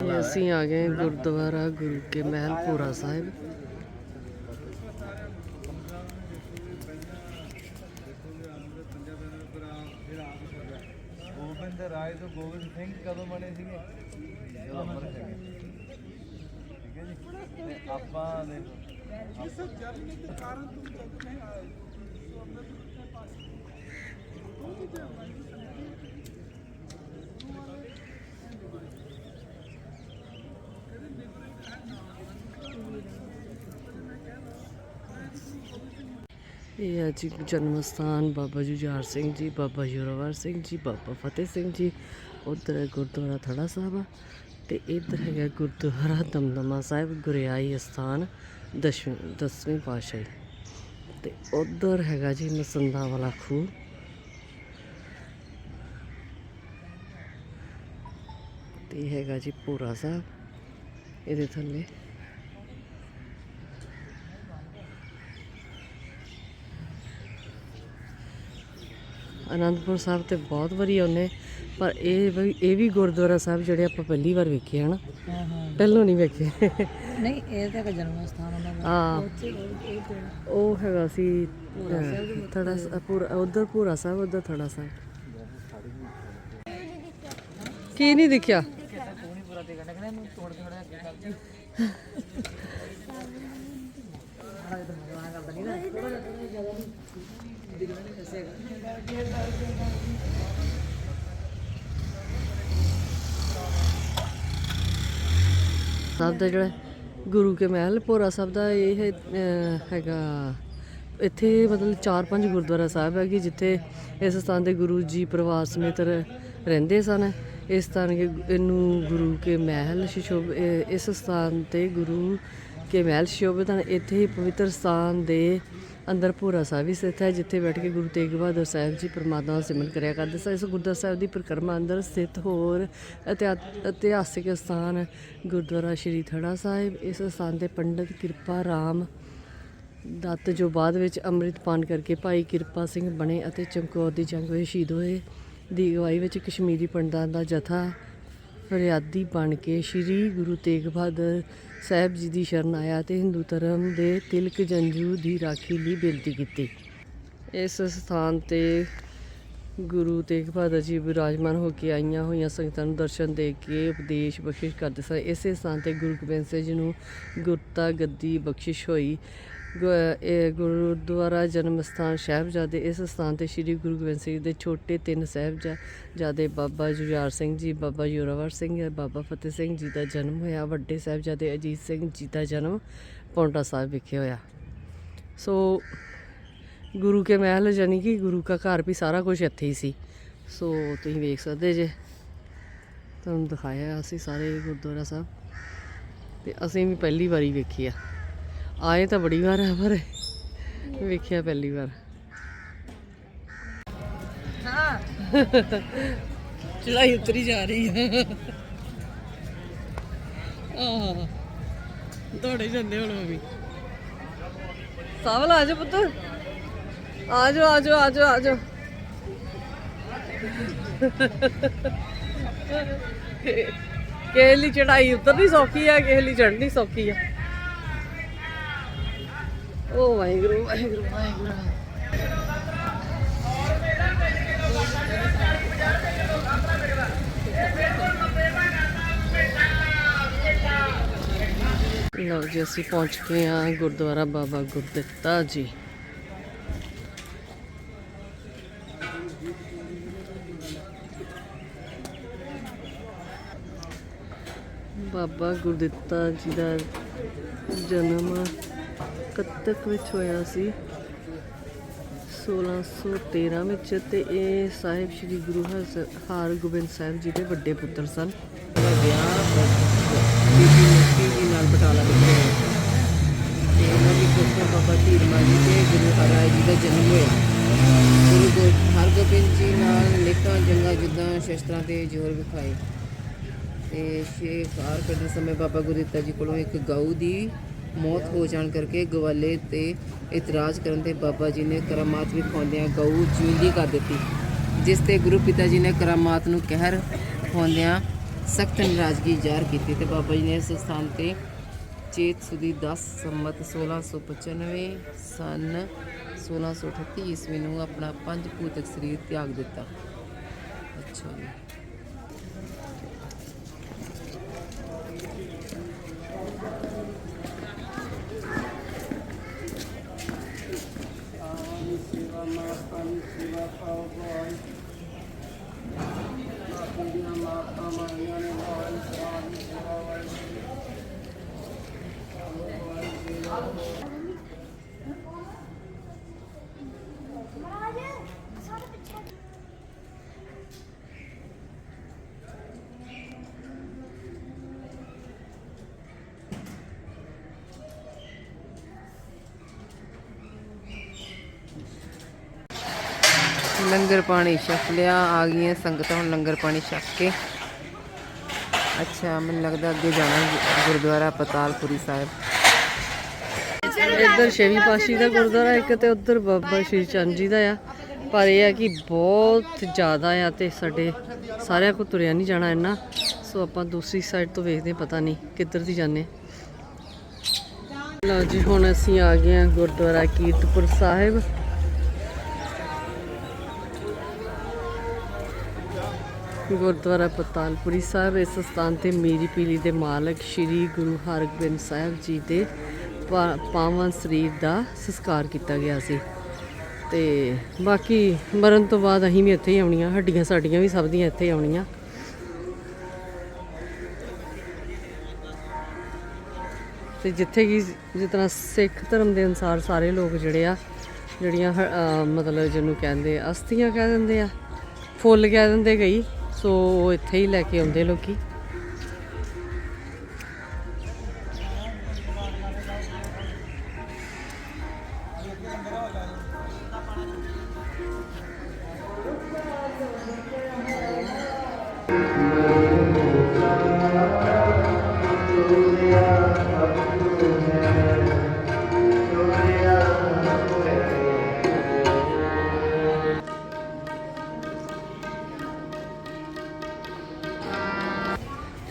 ਤੇ ਅਸੀਂ ਆ ਗਏ ਗੁਰਦੁਆਰਾ ਗੁਰੂ ਕੇ ਮਹਿਲ ਪੂਰਾ ਸਾਹਿਬ। ਗੋਬਿੰਦ ਰਾਏ ਤੋਂ ਗੋਬਿੰਦ ਸਿੰਘ ਕਦੋਂ ਬਣੇ ਸੀਗੇ? ਜਦੋਂ ਅਮਰ ਹੈਗੇ ਠੀਕ ਹੈ ਜੀ। ਤੇ ਆਪਾਂ ਦੇਖੋ ਇਹ ਇਹ ਹੈ ਜੀ ਜਨਮ ਸਥਾਨ ਬਾਬਾ ਜੁਝਾਰ ਸਿੰਘ ਜੀ, ਬਾਬਾ ਜ਼ੋਰਾਵਰ ਸਿੰਘ ਜੀ, ਬਾਬਾ ਫਤਿਹ ਸਿੰਘ ਜੀ। ਉਧਰ ਹੈ ਗੁਰਦੁਆਰਾ ਥੜਾ ਸਾਹਿਬ। ਆ ਤੇ ਇੱਧਰ ਹੈਗਾ ਗੁਰਦੁਆਰਾ ਦਮਦਮਾ ਸਾਹਿਬ, ਗੁਰਿਆਈ ਅਸਥਾਨ ਦਸ਼ਵੀਂ ਦਸਵੀਂ ਪਾਤਸ਼ਾਹੀ। ਤੇ ਉਧਰ ਹੈਗਾ ਜੀ ਮਸੰਦਾ ਵਾਲਾ ਖੂਹ। ਤੇ ਹੈਗਾ ਜੀ ਪੂਰਾ ਸਾਹਿਬ, ਇਹਦੇ ਥੱਲੇ। ਅਨੰਦਪੁਰ ਸਾਹਿਬ ਤੇ ਬਹੁਤ ਵਾਰੀ ਆਉਂਦੇ ਪਰ ਇਹ ਵੀ ਇਹ ਵੀ ਗੁਰਦੁਆਰਾ ਸਾਹਿਬ ਜਿਹੜੇ ਆਪਾਂ ਪਹਿਲੀ ਵਾਰ ਵੇਖੇ ਹਨ ਹਾਂ ਹਾਂ ਪਹਿਲੋਂ ਨਹੀਂ ਵੇਖੇ। ਨਹੀਂ ਇਹ ਤਾਂ ਜਨਮ ਸਥਾਨ ਉਹਨਾਂ ਦਾ ਪਿੰਡ। ਉਹ ਹੈਗਾ ਸੀ ਥੜਾ ਪੂਰਾ ਉਧਰ ਪੂਰਾ ਸਾਹਿਬ ਉਧਰ ਥੜਾ ਸਾਹਿਬ। ਕੀ ਨਹੀਂ ਦਿਖਿਆ? ਸਾਹਿਬ ਦਾ ਜਿਹੜਾ ਗੁਰੂ ਕੇ ਮਹਿਲ, ਭੋਰਾ ਸਾਹਿਬ ਦਾ ਇਹ ਹੈਗਾ। ਇੱਥੇ ਮਤਲਬ ਚਾਰ ਪੰਜ ਗੁਰਦੁਆਰਾ ਸਾਹਿਬ ਹੈਗੇ, ਜਿੱਥੇ ਇਸ ਸਥਾਨ ਦੇ ਗੁਰੂ ਜੀ ਪਰਿਵਾਰ ਸਮੇਤ ਰਹਿੰਦੇ ਸਨ। ਇਸ ਸਥਾਨ ਕੇ ਇਹਨੂੰ ਗੁਰੂ ਕੇ ਮਹਿਲ ਸ਼ਿਸ਼ੋਭ ਇਸ ਸਥਾਨ ਤੇ ਗੁਰੂ ਕੇ ਮਹਿਲ ਸ਼ੋਭਿਤ ਹਨ। ਇੱਥੇ ਹੀ ਪਵਿੱਤਰ ਸਥਾਨ ਦੇ ਅੰਦਰ ਭੋਰਾ ਸਾਹਿਬ ਵੀ ਸਥਿਤ ਹੈ, ਜਿੱਥੇ ਬੈਠ ਕੇ ਗੁਰੂ ਤੇਗ ਬਹਾਦਰ ਸਾਹਿਬ ਜੀ ਪਰਮਾਤਮਾ ਦਾ ਸਿਮਰਨ ਕਰਿਆ ਕਰਦੇ ਸਨ ਇਸ ਗੁਰਦੁਆਰਾ ਸਾਹਿਬ ਦੀ ਪਰਿਕਰਮਾ ਅੰਦਰ ਸਥਿਤ ਹੋਰ ਇਤਿਹਾ- ਇਤਿਹਾਸਿਕ ਸਥਾਨ ਗੁਰਦੁਆਰਾ ਸ਼੍ਰੀ ਥੜਾ ਸਾਹਿਬ। ਇਸ ਸਥਾਨ ਤੇ ਪੰਡਤ ਕਿਰਪਾ ਰਾਮ ਦੱਤ ਜੋ ਬਾਅਦ ਵਿੱਚ ਅੰਮ੍ਰਿਤ ਪਾਨ ਕਰਕੇ ਭਾਈ ਕਿਰਪਾ ਸਿੰਘ ਬਣੇ ਅਤੇ ਚਮਕੌਰ ਦੀ ਜੰਗ ਵਿੱਚ ਸ਼ਹੀਦ ਹੋਏ। ਦੀ ਅਗਵਾਈ ਵਿੱਚ ਕਸ਼ਮੀਰੀ ਪੰਡਤਾਂ ਦਾ ਜਥਾ ਫਰਿਆਦੀ ਬਣ ਕੇ ਸ੍ਰੀ ਗੁਰੂ ਤੇਗ ਬਹਾਦਰ ਸਾਹਿਬ ਜੀ ਦੀ ਸ਼ਰਨ ਆਇਆ ਤੇ ਹਿੰਦੂ ਧਰਮ ਦੇ ਤਿਲਕ ਜੰਜੂ ਦੀ ਰਾਖੀ ਲਈ ਬੇਨਤੀ ਕੀਤੀ। ਇਸ ਸਥਾਨ ਤੇ ਗੁਰੂ ਤੇਗ ਬਹਾਦਰ ਜੀ ਵਿਰਾਜਮਾਨ ਹੋ ਕੇ ਆਈਆਂ ਹੋਈਆਂ ਸੰਗਤਾਂ ਨੂੰ ਦਰਸ਼ਨ ਦੇ ਕੇ ਉਪਦੇਸ਼ ਬਖਸ਼ਿਸ਼ ਕਰਦੇ ਸਨ। ਇਸੇ ਸਥਾਨ ਤੇ ਗੁਰੂ ਗੋਬਿੰਦ ਸਿੰਘ ਜੀ ਨੂੰ ਗੁਰਤਾ ਗੱਦੀ ਬਖਸ਼ਿਸ਼ ਹੋਈ। ਗੁਰਦੁਆਰਾ ਜਨਮ ਸਥਾਨ ਸਾਹਿਬਜ਼ਾਦੇ, ਇਸ ਸਥਾਨ ਤੇ ਸ੍ਰੀ ਗੁਰੂ ਗੋਬਿੰਦ ਸਿੰਘ ਜੀ ਦੇ ਛੋਟੇ ਤਿੰਨ ਸਾਹਿਬਜ਼ਾਦੇ ਬਾਬਾ ਜੁਝਾਰ ਸਿੰਘ ਜੀ, ਬਾਬਾ ਜ਼ੋਰਾਵਰ ਸਿੰਘ ਬਾਬਾ ਫਤਿਹ ਸਿੰਘ ਜੀ ਦਾ ਜਨਮ ਹੋਇਆ, ਵੱਡੇ ਸਾਹਿਬਜ਼ਾਦੇ ਅਜੀਤ ਸਿੰਘ ਜੀ ਦਾ ਜਨਮ ਪੌਂਟਾ ਸਾਹਿਬ ਵਿਖੇ ਹੋਇਆ। ਸੋ ਗੁਰੂ ਕੇ ਮਹਿਲ ਯਾਨੀ ਕਿ ਗੁਰੂ ਦਾ ਘਰ ਵੀ ਸਾਰਾ ਕੁਝ ਇੱਥੇ ਹੀ ਸੀ। ਸੋ ਤੁਸੀਂ ਵੇਖ ਸਕਦੇ ਜੇ, ਤੁਹਾਨੂੰ ਦਿਖਾਇਆ ਅਸੀਂ ਸਾਰੇ ਗੁਰਦੁਆਰਾ ਸਾਹਿਬ, ਤੇ ਅਸੀਂ ਵੀ ਪਹਿਲੀ ਵਾਰੀ ਵੇਖੀ ਆ। ਆਏ ਤਾਂ ਬੜੀ ਵਾਰ ਆ, ਪਰ ਵੇਖਿਆ ਪਹਿਲੀ ਵਾਰ। ਹਾਂ ਚੜਾਈ ਉਤਰੀ ਜਾ ਰਹੀ ਆ। ਆਹ, ਦੌੜੇ ਜਾਂਦੇ ਹੁਣ ਮੰਮੀ ਸਾਵਲ, ਆ ਜਾ ਪੁੱਤ। ਆ ਜਾ ਆ ਜਾ ਆ ਜਾ ਆ ਜਾ। ਕਿਸੇ ਲਈ ਚੜਾਈ ਉਤਰਨੀ ਸੌਖੀ ਹੈ ਕਿਸੇ ਲਈ ਚੜਨੀ ਸੌਖੀ ਆ। ਓ ਵਾਹਿਗੁਰੂ ਵਾਹਿਗੁਰੂ ਵਾਹਿਗੁਰੂ। ਲਓ ਜੀ, ਅਸੀਂ ਪਹੁੰਚ ਗਏ ਹਾਂ ਗੁਰਦੁਆਰਾ ਬਾਬਾ ਗੁਰਦਿੱਤਾ ਜੀ। ਬਾਬਾ ਗੁਰਦਿੱਤਾ ਜੀ ਦਾ ਜਨਮ ਕੱਤਕ ਵਿੱਚ ਹੋਇਆ ਸੀ। 1613 ਵਿੱਚ ਤੇ ਇਹ ਸਾਹਿਬ ਸ੍ਰੀ ਗੁਰੂ ਹਰਸ- ਹਰਗੋਬਿੰਦ ਸਾਹਿਬ ਜੀ ਦੇ ਵੱਡੇ ਪੁੱਤਰ ਸਨ। ਵਿਆਹ ਬੀਬੀ ਮੁਖੀ ਜੀ ਨਾਲ ਬਟਾਲਾ ਵਿਖੇ ਹੋਇਆ ਤੇ ਉਹਨਾਂ ਦੀ ਪੁੱਤਰ ਬਾਬਾ ਧੀਰ ਮਾਜੀ ਤੇ ਗੁਰੂ ਹਰਾਏ ਜੀ ਦਾ ਜਨਮ ਹੋਇਆ। ਗੁਰੂ ਗੋ, ਹਰਗੋਬਿੰਦ ਜੀ ਨਾਲ ਲੇਖਾਂ, ਜੰਗਾਂ ਜਿੱਦਾਂ ਸ਼ਸਤਰਾਂ ਤੇ ਜ਼ੋਰ ਵਿਖਾਏ। ਤੇ ਸ਼ੇਖਾਰ ਕਰਦੇ ਸਮੇਂ ਬਾਬਾ ਗੁਰਦਿੱਤਾ ਜੀ ਕੋਲੋਂ ਇੱਕ ਗਊ ਦੀ ਮੌਤ ਹੋ ਜਾਣ ਕਰਕੇ ਗਵਾਲੇ ਤੇ ਇਤਰਾਜ਼ ਕਰਨ ਤੇ ਬਾਬਾ ਜੀ ਨੇ ਕਰਾਮਾਤ ਵਿਖਾਉਂਦਿਆਂ ਗਊ ਜਿਉਂਦੀ ਕਰ ਦਿੱਤੀ, ਜਿਸ ਤੇ ਗੁਰੂ ਪਿਤਾ ਜੀ ਨੇ ਕਰਾਮਾਤ ਨੂੰ ਕਹਿਰ ਹੋਂਦਿਆਂ ਸਖਤ ਨਾਰਾਜ਼ਗੀ ਜ਼ਾਹਰ ਕੀਤੀ ਤੇ ਬਾਬਾ ਜੀ ਨੇ ਇਸ ਸਥਾਨ ਤੇ ਚੇਤ ਸੁਦੀ 10 ਸੰਮਤ 1695 ਸਨ 1638 ਈਸਵੀ ਨੂੰ ਆਪਣਾ ਪੰਜ ਭੂਤਕ ਸਰੀਰ ਤਿਆਗ ਦਿੱਤਾ। ਅੱਛਾ ਜੀ। ਲੰਗਰ ਪਾਣੀ ਛਕ ਲਿਆ, ਆ ਗਈਆਂ ਸੰਗਤਾਂ, ਹੁਣ ਲੰਗਰ ਪਾਣੀ ਛਕ ਕੇ। ਅੱਛਾ, ਮੈਨੂੰ ਲੱਗਦਾ ਅੱਗੇ ਜਾਣਾ ਗੁਰਦੁਆਰਾ ਪਤਾਲਪੁਰੀ ਸਾਹਿਬ। ਇੱਧਰ ਛੇਵੀਂ ਪਾਸ਼ੀ ਦਾ ਗੁਰਦੁਆਰਾ ਇੱਕ ਤੇ ਉੱਧਰ ਬਾਬਾ ਸ਼੍ਰੀ ਚੰਦ ਜੀ ਦਾ ਆ। ਪਰ ਇਹ ਆ ਕਿ ਬਹੁਤ ਜ਼ਿਆਦਾ ਆ ਤੇ ਸਾਡੇ ਸਾਰਿਆਂ ਕੋ ਤੁਰਿਆ ਨਹੀਂ ਜਾਣਾ ਇੰਨਾ। ਸੋ ਆਪਾਂ ਦੂਸਰੀ ਸਾਈਡ ਤੋਂ ਵੇਖਦੇ ਪਤਾ ਨਹੀਂ ਕਿੱਧਰ ਦੀ ਜਾਂਦੇ ਲਓ ਜੀ, ਹੁਣ ਅਸੀਂ ਆ ਗਏ ਹਾਂ ਗੁਰਦੁਆਰਾ ਕੀਰਤਪੁਰ ਸਾਹਿਬ। ਗੁਰਦੁਆਰਾ ਪਤਾਲਪੁਰੀ ਸਾਹਿਬ, ਇਸ ਸਥਾਨ ਤੇ ਮੀਰੀ ਪੀਲੀ ਦੇ ਮਾਲਕ ਸ੍ਰੀ ਗੁਰੂ ਹਰਗੋਬਿੰਦ ਸਾਹਿਬ ਜੀ ਦੇ ਪਾ- ਪਾਵਨ ਸਰੀਰ ਦਾ ਸੰਸਕਾਰ ਕੀਤਾ ਗਿਆ ਸੀ। ਤੇ ਬਾਕੀ ਮਰਨ ਤੋਂ ਬਾਅਦ ਅਸੀਂ ਵੀ ਇੱਥੇ ਹੀ ਆਉਣੀਆਂ, ਹੱਡੀਆਂ ਸਾਡੀਆਂ ਵੀ ਸਭ ਦੀਆਂ ਇੱਥੇ ਆਉਣੀਆਂ। ਤੇ ਜਿੱਥੇ ਕਿ ਜਿਸ ਤਰ੍ਹਾਂ ਸਿੱਖ ਧਰਮ ਦੇ ਅਨੁਸਾਰ ਸਾਰੇ ਲੋਕ ਜਿਹੜੇ ਆ, ਜਿਹੜੀਆਂ ਹ- ਮਤਲਬ ਜਿਹਨੂੰ ਕਹਿੰਦੇ ਅਸਥੀਆਂ ਕਹਿ ਦਿੰਦੇ ਆ, ਫੁੱਲ ਕਹਿ ਦਿੰਦੇ ਕਈ। ਸੋ ਉਹ ਇੱਥੇ ਹੀ ਲੈ ਕੇ ਆਉਂਦੇ ਲੋਕੀ।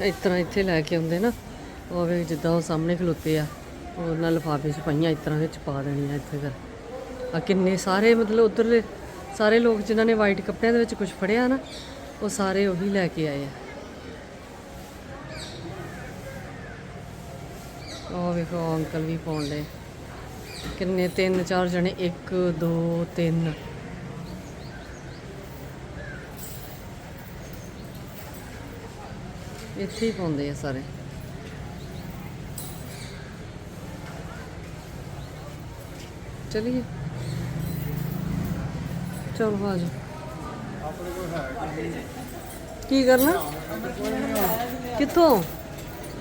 ਇਸ ਤਰ੍ਹਾਂ ਇੱਥੇ ਲੈ ਕੇ ਆਉਂਦੇ ਨਾ, ਉਹ ਵੇ ਜਿੱਦਾਂ ਉਹ ਸਾਹਮਣੇ ਖਲੋਤੇ ਆ ਉਹਨਾਂ ਲਿਫਾਫੇ 'ਚ ਪਈਆਂ ਇਸ ਤਰ੍ਹਾਂ ਵਿੱਚ ਪਾ ਦੇਣੀਆਂ ਇੱਥੇ ਕਰ ਆ ਕਿੰਨੇ ਸਾਰੇ ਮਤਲਬ ਉਧਰਲੇ ਸਾਰੇ ਲੋਕ ਜਿਨ੍ਹਾਂ ਨੇ ਵਾਈਟ ਕੱਪੜਿਆਂ ਦੇ ਵਿੱਚ ਕੁਝ ਫੜਿਆ ਨਾ, ਉਹ ਸਾਰੇ ਉਹੀ ਲੈ ਕੇ ਆਏ ਆ। ਉਹ ਵੇਖੋ, ਅੰਕਲ ਵੀ ਪਾਉਣ ਲਏ ਕਿੰਨੇ, ਤਿੰਨ, ਚਾਰ ਜਣੇ 1 2 3 ਇੱਥੇ ਹੀ ਪਾਉਂਦੇ ਆ ਸਾਰੇ। ਚਲਿਏ। ਚਲੋ, ਆ ਜਾ ਕੀ ਕਰਨਾ? ਕਿੱਥੋਂ?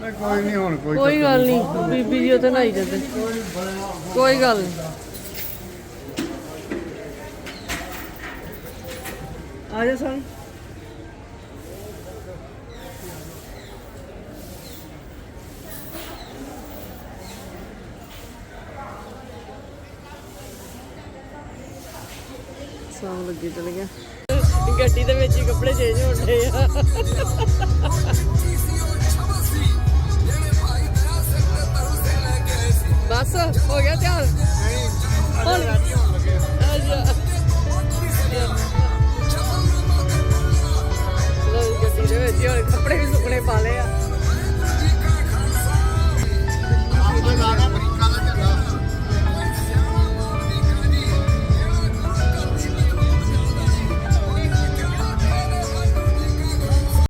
ਕੋਈ ਨਹੀਂ ਹੁਣ ਕੋਈ ਕੋਈ ਗੱਲ ਨਹੀਂ, ਬੀਬੀ ਜੀ ਉੱਥੇ ਨਹਾਈ ਜਾਂਦੇ। ਕੋਈ ਗੱਲ ਨਹੀਂ। ਆ ਜਾ ਸਾਂ ਆਉਣ ਲੱਗੇ ਚਲੇ ਗਿਆ। ਗੱਡੀ ਦੇ ਵਿੱਚ ਹੀ ਕੱਪੜੇ ਚੇਂਜ ਹੋਣੇ ਆ। ਬਸ, ਹੋ ਗਿਆ ਧਿਆਨ ਨਹੀਂ ਅੱਛਾ। ਲੋ ਗੱਡੀ ਦੇ ਵਿੱਚ ਹੀ ਹੁਣ ਕੱਪੜੇ ਵੀ ਸੁੱਕਣੇ ਪਾ ਲਏ ਆ।